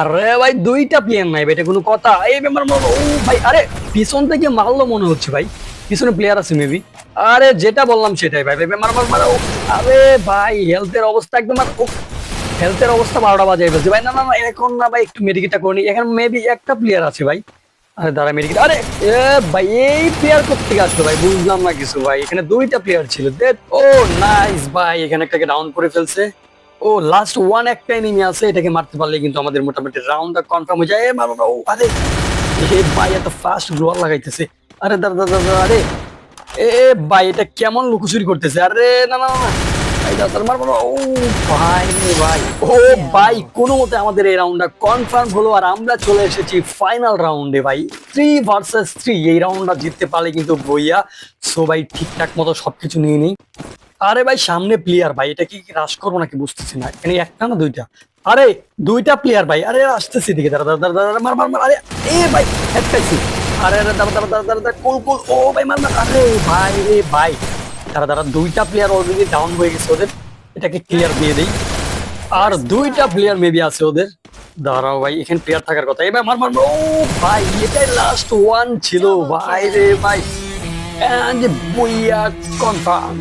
আরে ভাই, দুইটা প্লেয়ার নাই ভাই, এটা কোনো কথা। এই ব্যাপার ও ভাই, আরে, পিছন থেকে মারলো মনে হচ্ছে ভাই। পিছনে প্লেয়ার আছে মেবি আরে, যেটা বললাম সেটাই ভাই ভাই মার মার আরে ভাই হেলথের অবস্থা একদম আর হেলথের অবস্থা বারোটা বাজাই বলছে, ভাই, না না না, এখন না ভাই, একটু মেডিকেটটা করিনি এখন মেবি একটা প্লেয়ার আছে ভাই। আরে, দাঁড়া মেডিকেট আরে ভাই, এই প্লেয়ার কোথেকে আসলো ভাই? বুঝলাম না কিছু ভাই, এখানে দুইটা প্লেয়ার ছিল ও নাইস ভাই, এখানে একটাকে ডাউন করে ফেলছে। ও লাস্ট ওয়ান একটা এনিমি আছে এটাকে মারতে পারলে কিন্তু আমাদের মোটামুটি রাউন্ডটা কনফার্ম হয়ে যায়। মারো না, আরে এ ভাই এত ফাস্ট গ্লোয়ার লাগাইতেছে। আরে দাদা দাঁড়া, আরে এ ভাই এটা কেমন লুকোচুরি করতেছে? আরে না না না, দাঁড়া, দাঁড়া, মারবো না। ও ভাই ভাই ও ভাই কোনো মতে আমাদের এই রাউন্ডটা কনফার্ম হলো আর আমরা চলে এসেছি ফাইনাল রাউন্ডে ভাই। থ্রি ভার্সেস থ্রি এই রাউন্ডটা জিততে পারলে কিন্তু বইয়া সো ভাই ঠিকঠাক মতো সবকিছু নিয়ে নিই। আরে ভাই সামনে প্লেয়ার ভাই এটা কি রাশ করব নাকি বুঝতেছি না। এখানে একটা না দুইটা? আরে দুইটা প্লেয়ার ভাই। আরে আসতেছি দিকে দাঁড়া দাঁড়া দাঁড়া, মার মার মার। আরে এ ভাই একটাইছি আরে আরে দাঁড়া দাঁড়া দাঁড়া দাঁড়া, কুল কুল ও ভাই মার মার। আরে ভাই রে ভাই। দাঁড়া দাঁড়া দুইটা প্লেয়ার অলরেডি ডাউন হয়ে গেছে ওদের। এটাকে ক্লিয়ার দিয়ে দেই। আর দুইটা প্লেয়ার মেবি আছে ওদের। দাঁড়াও ভাই এখানে প্লেয়ার থাকার কথা। এবার মার মার, ও ভাই এটাই লাস্ট ওয়ান ছিল। ভাই রে ভাই। এন্ড বইয়া কনফার্ম